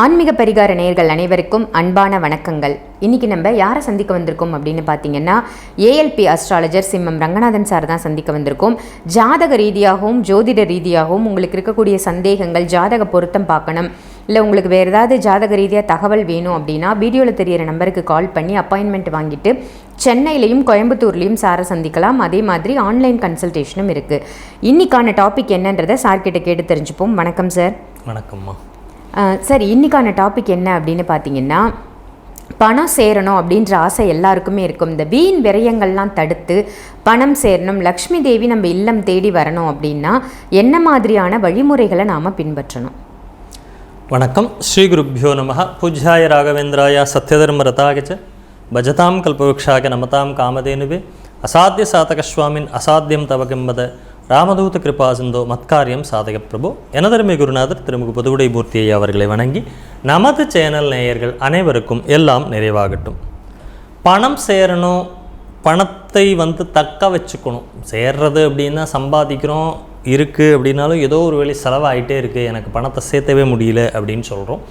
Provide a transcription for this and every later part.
ஆன்மீக பரிகார நேயர்கள் அனைவருக்கும் அன்பான வணக்கங்கள். இன்னைக்கு நம்ம யாரை சந்திக்க வந்திருக்கோம் அப்படின்னு பார்த்தீங்கன்னா ஏஎல்பி அஸ்ட்ராலஜர் சிம்மம் ரங்கநாதன் சார் தான் சந்திக்க வந்திருக்கோம். ஜாதக ரீதியாகவும் ஜோதிட ரீதியாகவும் உங்களுக்கு இருக்கக்கூடிய சந்தேகங்கள் ஜாதக பொருத்தம் பார்க்கணும். இல்லை உங்களுக்கு வேறு ஏதாவது ஜாதக ரீதியாக தகவல் வேணும் அப்படின்னா வீடியோவில் தெரியிற நம்பருக்கு கால் பண்ணி அப்பாயின்மெண்ட் வாங்கிட்டு சென்னையிலையும் கோயம்புத்தூர்லேயும் சாரை சந்திக்கலாம். அதே மாதிரி ஆன்லைன் கன்சல்டேஷனும் இருக்குது இன்றைக்கான டாபிக் என்னன்றதை சார்கிட்ட கேட்டு தெரிஞ்சுப்போம். வணக்கம் சார். வணக்கம்மா. சரி இன்னைக்கான டாபிக் என்ன அப்படின்னு பார்த்தீங்கன்னா பணம் சேரணும் அப்படின்ற ஆசை எல்லாருக்குமே இருக்கும். இந்த வீண் விரயங்கள்லாம் தடுத்து பணம் சேரணும் லக்ஷ்மி தேவி நம்ம இல்லம் தேடி வரணும் அப்படின்னா என்ன மாதிரியான வழிமுறைகளை நாம் பின்பற்றணும்? வணக்கம். ஸ்ரீ குருப்பியோ நம பூஜ்யாய ராகவேந்திராய சத்யதர்ம ரதாகச்ச பஜதாம் கல்பவృక్షாய நமதாம் காமதேனுவே. அசாத்திய சாதகஸ்வாமின் அசாத்தியம் தவகிம்பத ராமதூத கிருபா சிந்தோ மத்காரியம் சாதக பிரபு. எனதருமை குருநாதர் திருமுக புதுவுடை மூர்த்தியை அவர்களை வணங்கி நமது சேனல் நேயர்கள் அனைவருக்கும் எல்லாம் நிறைவாகட்டும். பணம் சேரணும் பணத்தை வந்து தக்க வச்சுக்கணும். சேர்றது அப்படின்னா சம்பாதிக்கிறோம் இருக்குது அப்படின்னாலும் ஏதோ ஒரு வழி செலவாகிட்டே இருக்குது எனக்கு பணத்தை சேர்த்தவே முடியல அப்படின்னு சொல்கிறோம்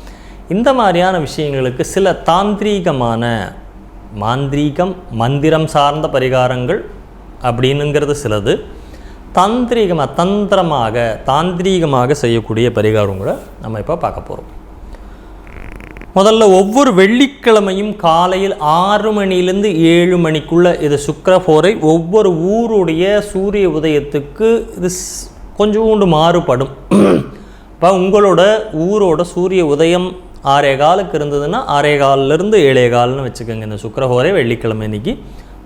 இந்த மாதிரியான விஷயங்களுக்கு சில தாந்திரீகமான மாந்திரீகம் மந்திரம் சார்ந்த பரிகாரங்கள் அப்படின்னுங்கிறது சிலது. தந்திரீகமாக தந்திரமாக தாந்திரீகமாக செய்யக்கூடிய பரிகாரங்களை நம்ம இப்போ பார்க்க போகிறோம் முதல்ல ஒவ்வொரு வெள்ளிக்கிழமையும் காலையில் ஆறு மணிலேருந்து ஏழு மணிக்குள்ளே இது சுக்கரபோரை ஒவ்வொரு ஊருடைய சூரிய உதயத்துக்கு இது கொஞ்சோண்டு மாறுபடும். இப்போ உங்களோட ஊரோட சூரிய உதயம் ஆறே காலுக்கு இருந்ததுன்னா ஆறே காலிலிருந்து ஏழே கால்னு வச்சுக்கோங்க இந்த சுக்கரஹோரை வெள்ளிக்கிழமை இன்னைக்கு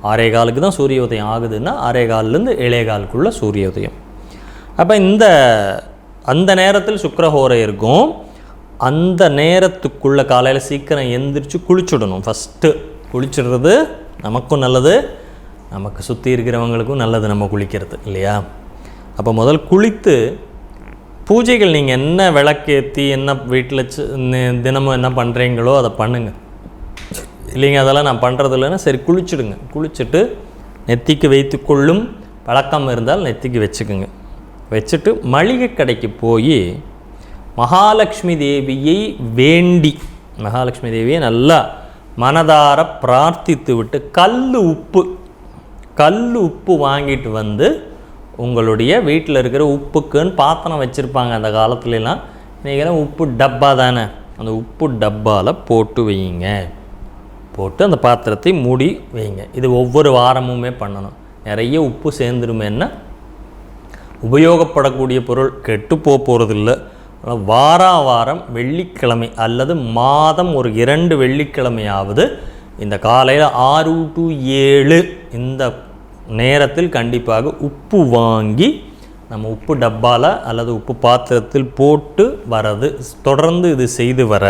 ஆறே காலுக்கு தான் சூரிய உதயம் ஆகுதுன்னா ஆறே காலிலேருந்து ஏழே காலுக்குள்ளே சூரிய உதயம். அப்போ இந்த அந்த நேரத்தில் சுக்கரஹோரை இருக்கும். அந்த நேரத்துக்குள்ளே காலையில் சீக்கிரம் எந்திரிச்சு குளிச்சுடணும். ஃபஸ்ட்டு குளிச்சிடுறது நமக்கும் நல்லது. நமக்கு சுற்றி இருக்கிறவங்களுக்கும் நல்லது நம்ம குளிக்கிறது இல்லையா? அப்போ முதல் குளித்து பூஜைகள் நீங்கள் என்ன விளக்கேற்றி என்ன வீட்டில் தினமும் என்ன பண்ணுறீங்களோ அதை பண்ணுங்கள் இல்லைங்க அதெல்லாம் நான் பண்ணுறது இல்லைன்னா சரி குளிச்சுடுங்க. குளிச்சுட்டு நெத்திக்கு வைத்து கொள்ளும் பழக்கம் இருந்தால் நெத்திக்கு வச்சுக்குங்க. வச்சுட்டு மளிகை கடைக்கு போய் மகாலட்சுமி தேவியை வேண்டி மகாலட்சுமி தேவியை நல்லா மனதார பிரார்த்தித்து விட்டு கல் உப்பு கல் உப்பு வாங்கிட்டு வந்து உங்களுடைய வீட்டில் இருக்கிற உப்புக்குன்னு பாத்திரம் வச்சுருப்பாங்க அந்த காலத்துலலாம். இன்றைக்கெல்லாம் உப்பு டப்பா தானே. அந்த உப்பு டப்பாவில் போட்டு வையுங்க. போட்டு அந்த பாத்திரத்தை மூடி வைங்க. இது ஒவ்வொரு வாரமுமே பண்ணணும். நிறைய உப்பு சேர்ந்துருமேன்னா உபயோகப்படக்கூடிய பொருள் கெட்டு போக போகிறதில்ல வாரா வாரம் வெள்ளிக்கிழமை அல்லது மாதம் ஒரு இரண்டு வெள்ளிக்கிழமையாவது இந்த காலையில் ஆறு டு ஏழு இந்த நேரத்தில் கண்டிப்பாக உப்பு வாங்கி நம்ம உப்பு டப்பாவில் அல்லது உப்பு பாத்திரத்தில் போட்டு வரது தொடர்ந்து இது செய்து வர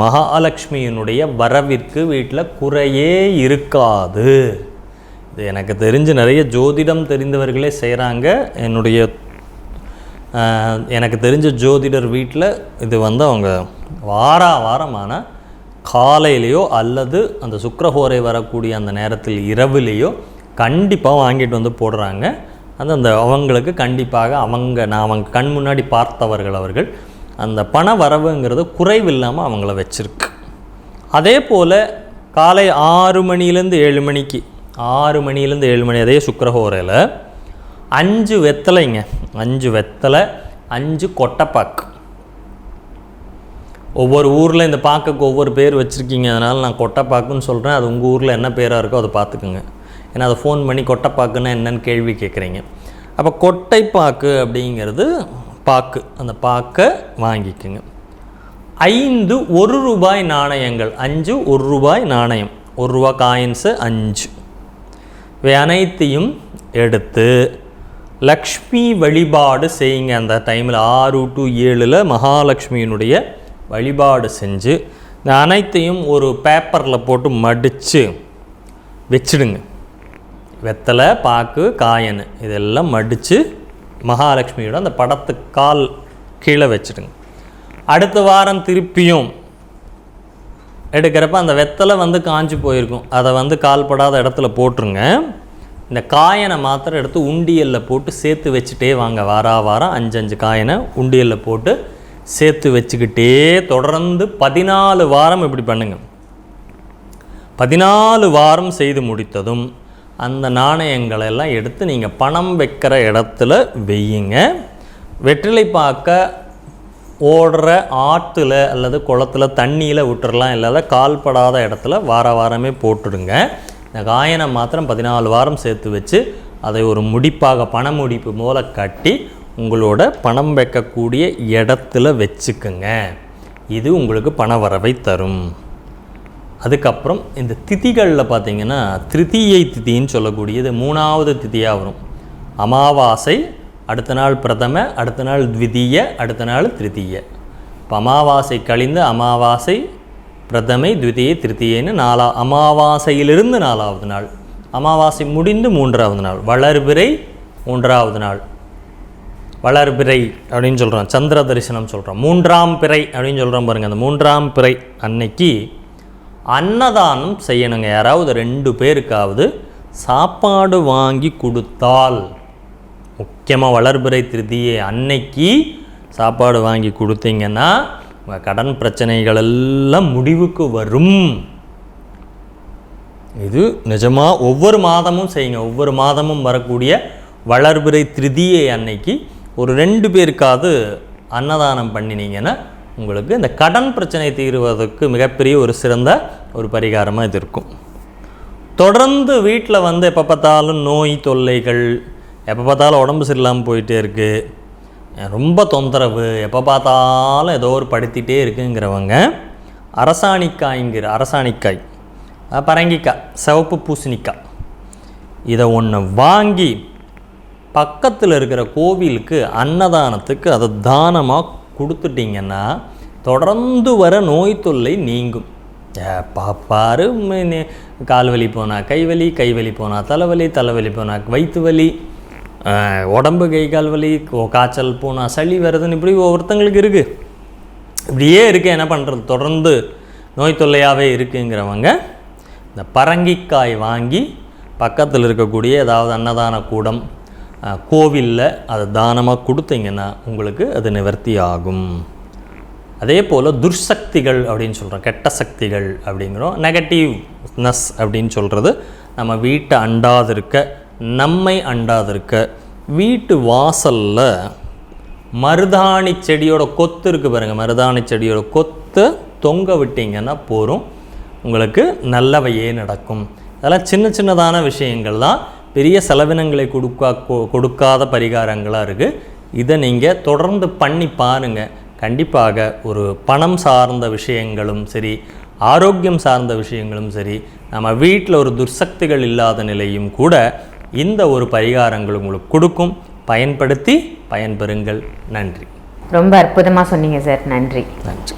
மகாலட்சுமியினுடைய வரவிற்கு வீட்டில் குறையே இருக்காது. இது எனக்கு தெரிஞ்சு நிறைய ஜோதிடம் தெரிந்தவர்களே செய்கிறாங்க. என்னுடைய எனக்கு தெரிஞ்ச ஜோதிடர் வீட்டில் இது வந்து அவங்க வாரா வாரமான காலையிலேயோ அல்லது அந்த சுக்கரஹோரை வரக்கூடிய அந்த நேரத்தில் இரவுலேயோ கண்டிப்பாக வாங்கிட்டு வந்து போடுறாங்க. அது அந்த அவங்களுக்கு கண்டிப்பாக அவங்க நான் அவங்க கண் முன்னாடி பார்த்தவர்கள் அவர்கள் அந்த பண வரவுங்கிறது குறைவில்லாமல் அவங்கள வச்சுருக்கு. அதே போல் காலை ஆறு மணிலேருந்து ஏழு மணிக்கு ஆறு மணிலேருந்து ஏழு மணி அதே சுக்கரஹோரையில் அஞ்சு வெத்தலைங்க அஞ்சு வெத்தலை அஞ்சு கொட்டைப்பாக்கு. ஒவ்வொரு ஊரில் இந்த பாக்குக்கு ஒவ்வொரு பேர் வச்சுருக்கீங்க அதனால் நான் கொட்டைப்பாக்குன்னு சொல்கிறேன் அது உங்கள் ஊரில் என்ன பேராக இருக்கோ அதை பார்த்துக்குங்க ஏன்னா அதை ஃபோன் பண்ணி கொட்டைப்பாக்குன்னா என்னன்னு கேள்வி கேட்குறீங்க அப்போ கொட்டைப்பாக்கு அப்படிங்கிறது பாக்கு அந்த பாக்கை வாங்கிக்குங்க. ஐந்து ஒரு ரூபாய் நாணயங்கள். அஞ்சு ஒரு ரூபாய் நாணயம். ஒரு ரூபா காயின்ஸு அஞ்சு. இவை அனைத்தையும் எடுத்து லக்ஷ்மி வழிபாடு செய்யுங்க. அந்த டைமில் ஆறு டு ஏழில் மகாலட்சுமியினுடைய வழிபாடு செஞ்சு இந்த அனைத்தையும் ஒரு பேப்பரில் போட்டு மடித்து வச்சிடுங்க. வெத்தலை பாக்கு காயன் இதெல்லாம் மடித்து மகாலட்சுமியோட அந்த படத்து கால் கீழே வச்சுடுங்க அடுத்த வாரம் திருப்பியும் எடுக்கிறப்ப அந்த வெத்தலை வந்து காஞ்சு போயிருக்கும். அதை வந்து கால்படாத இடத்துல போட்டுருங்க. இந்த காயனை மாத்திரம் எடுத்து உண்டியலில் போட்டு சேர்த்து வச்சுட்டே வாங்க. வாரா வாரம் அஞ்சஞ்சு காயனை உண்டியலில் போட்டு சேர்த்து வச்சுக்கிட்டே தொடர்ந்து பதினாலு வாரம் இப்படி பண்ணுங்க. பதினாலு வாரம் செய்து முடித்ததும் அந்த நாணயங்களை எல்லாம் எடுத்து நீங்கள் பணம் வைக்கிற இடத்துல வெய்யுங்க வெற்றிலை பார்க்க ஓடுற ஆற்றுல அல்லது குளத்துல தண்ணியில் விட்டுறலாம் இல்லாத கால்படாத இடத்துல வார வாரமே போட்டுடுங்க. இந்த காயனை மாத்திரம் பதினாலு வாரம் சேர்த்து வச்சு அதை ஒரு முடிப்பாக பண முடிப்பு போல கட்டி உங்களோட பணம் வைக்கக்கூடிய இடத்துல வச்சுக்குங்க. இது உங்களுக்கு பண வரவை தரும். அதுக்கப்புறம் இந்த திதிகளில் பார்த்திங்கன்னா திருத்தீயை திதின்னு சொல்லக்கூடியது மூணாவது திதியாக வரும். அமாவாசை அடுத்த நாள் பிரதம அடுத்த நாள் த்விதீய அடுத்த நாள் திருத்தீய. இப்போ அமாவாசை கழிந்து அமாவாசை பிரதமை த்விதீய திருத்தீயன்னு நாலா அமாவாசையிலிருந்து நாலாவது நாள். அமாவாசை முடிந்து மூன்றாவது நாள். வளர்பிறை மூன்றாவது நாள். வளர்பிறை அப்படின்னு சொல்கிறோம் சந்திர தரிசனம் சொல்கிறோம் மூன்றாம் பிறை அப்படின்னு சொல்கிறோம் பாருங்கள் அந்த மூன்றாம் பிறை அன்னைக்கு அன்னதானம் செய்யணுங்க. யாராவது ரெண்டு பேருக்காவது சாப்பாடு வாங்கி கொடுத்தால் முக்கியமாக வளர்பிறை திருதியை அன்னைக்கு சாப்பாடு வாங்கி கொடுத்தீங்கன்னா உங்கள் கடன் பிரச்சனைகள் எல்லாம் முடிவுக்கு வரும். இது நிஜமாக ஒவ்வொரு மாதமும் செய்யுங்க. ஒவ்வொரு மாதமும் வரக்கூடிய வளர்பிறை திருதியை அன்னைக்கு ஒரு ரெண்டு பேருக்காவது அன்னதானம் பண்ணினீங்கன்னா உங்களுக்கு இந்த கடன் பிரச்சனை தீர்வதற்கு மிகப்பெரிய ஒரு சிறந்த ஒரு பரிகாரமாக இது இருக்கும். தொடர்ந்து வீட்டில் வந்து எப்போ பார்த்தாலும் நோய் தொல்லைகள் எப்போ பார்த்தாலும் உடம்பு சரியில்லாமல் போயிட்டே இருக்குது ரொம்ப தொந்தரவு எப்போ பார்த்தாலும் ஏதோ ஒரு படுத்திட்டே இருக்குங்கிறவங்க அரசாணிக்காய்ங்கிற அரசாணிக்காய் பரங்கிக்காய் சிவப்பு பூசணிக்காய் இதை ஒன்று வாங்கி பக்கத்தில் இருக்கிற கோவிலுக்கு அன்னதானத்துக்கு அதை தானமாக கொடுத்துட்டிங்கன்னா தொடர்ந்து வர நோய் தொல்லை நீங்கும். ஏப்பா பாரு கால் வலி போனால் கைவலி கைவலி போனால் தலைவலி தலைவலி போனால் வயிற்று வலி உடம்பு கை கால் வலி கோ- காய்ச்சல் போனால் சளி வருதுன்னு இப்படி ஒவ்வொருத்தங்களுக்கு இருக்குது இப்படியே இருக்கு என்ன பண்ணுறது தொடர்ந்து நோய் தொல்லையாகவே இருக்குங்கிறவங்க இந்த பரங்கிக்காய் வாங்கி பக்கத்தில் இருக்கக்கூடிய ஏதாவது அன்னதான கூடம் கோவிலில் அதை தானமாக கொடுத்தீங்கன்னா உங்களுக்கு அது நிவர்த்தி ஆகும் அதே போல் துர்சக்திகள் அப்படின்னு சொல்கிறோம் கெட்ட சக்திகள் அப்படிங்கிறோம் நெகட்டிவ்னஸ் அப்படின்னு சொல்கிறது நம்ம வீட்டை அண்டாதிருக்க நம்மை அண்டாதிருக்க வீட்டு வாசலில் மருதாணி செடியோட கொத்து இருக்குது பாருங்கள் மருதாணி செடியோட கொத்து தொங்க விட்டிங்கன்னா போதும் உங்களுக்கு நல்லவையே நடக்கும். அதெல்லாம் சின்ன சின்னதான விஷயங்கள் தான் பெரிய செலவினங்களை கொடுக்கா கொடுக்காத பரிகாரங்களாக இருக்குது இதை நீங்கள் தொடர்ந்து பண்ணி பாருங்கள் கண்டிப்பாக ஒரு பணம் சார்ந்த விஷயங்களும் சரி ஆரோக்கியம் சார்ந்த விஷயங்களும் சரி நம்ம வீட்டில் ஒரு துர்சக்திகள் இல்லாத நிலையும் கூட இந்த ஒரு பரிகாரங்கள் உங்களுக்கு கொடுக்கும். பயன்படுத்தி பயன்பெறுங்கள். நன்றி. ரொம்ப அற்புதமாக சொன்னீங்க சார். நன்றி. நன்றி.